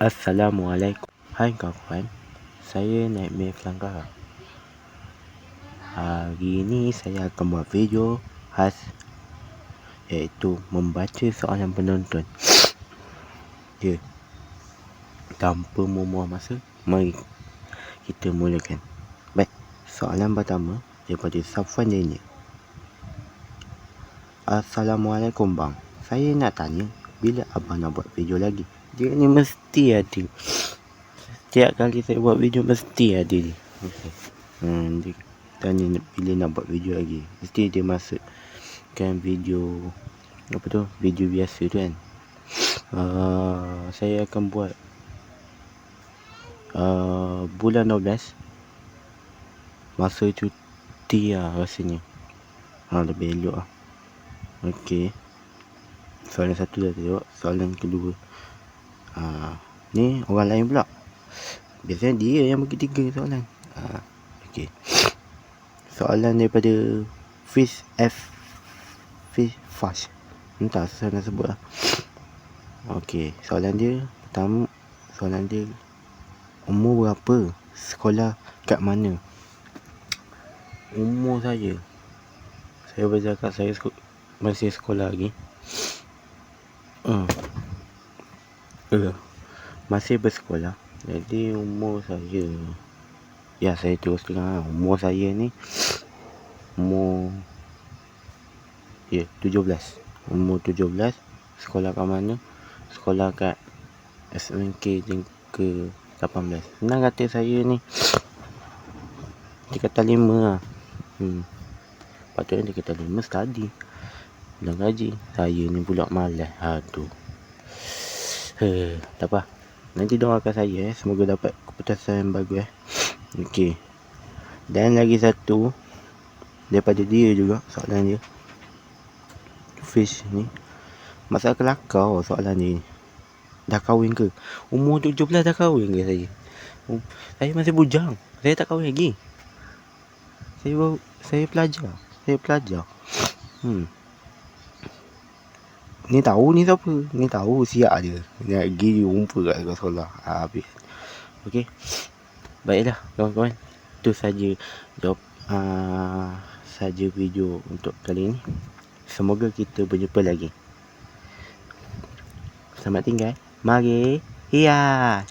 Assalamualaikum. Hai kawan Saya naik Mave Langkah Hari ini saya akan buat video khas Iaitu membaca soalan penonton. Ya. Tanpa memuah masa Mari kita mulakan. Baik Soalan pertama Daripada Safwan Daniel Assalamualaikum bang. Saya nak tanya Bila abang nak buat video lagi Dia ni mesti ada Setiap kali saya buat video Mesti ada dia okay. hmm, Dia tanya bila nak buat video lagi. Mesti dia masuk Kan video Apa tu? Video biasa tu kan? Uh, Saya akan buat uh, Bulan 12 Masa cuti lah rasanya. Ha, Lebih elok lah. Okay Soalan satu dah tengok Soalan kedua uh, Ni orang lain pula. Biasanya dia yang bagi tiga soalan. Uh, Okay soalan daripada Fish F Fish Fash. Entah saya nak sebut lah. Ok soalan dia Pertama Soalan dia Umur berapa Sekolah kat mana? Umur saya Saya bercakap saya Masih sekolah lagi. Hmm. Uh, masih bersekolah. Jadi umur saya Ya saya terus terang Umur saya ni umur ya yeah, 17 umur 17 sekolah kat mana? Sekolah kat SMK ke 18 senang kata saya ni dia kata 5 lah. Hmm. patutnya dia kata 5 study. Bilang gaji. Saya ni pula malas. Aduh Tak apa. Nanti doakan saya eh. Semoga dapat keputusan yang bagus eh. Okey. Dan lagi satu daripada dia juga soalan dia. Fish ni. Masalah kelakar soalan ni. Dah kahwin ke? Umur 17 dah kahwin ke saya? Um, saya masih bujang. Saya tak kahwin lagi. Saya saya pelajar. Saya pelajar. Hmm ni tahu ni siapa ni tahu siap dia nak pergi jumpa kat sekolah ha, habis okey baiklah kawan-kawan itu saja jawab uh, saja video untuk kali ini. Semoga kita berjumpa lagi. Selamat tinggal. Mari. Hias.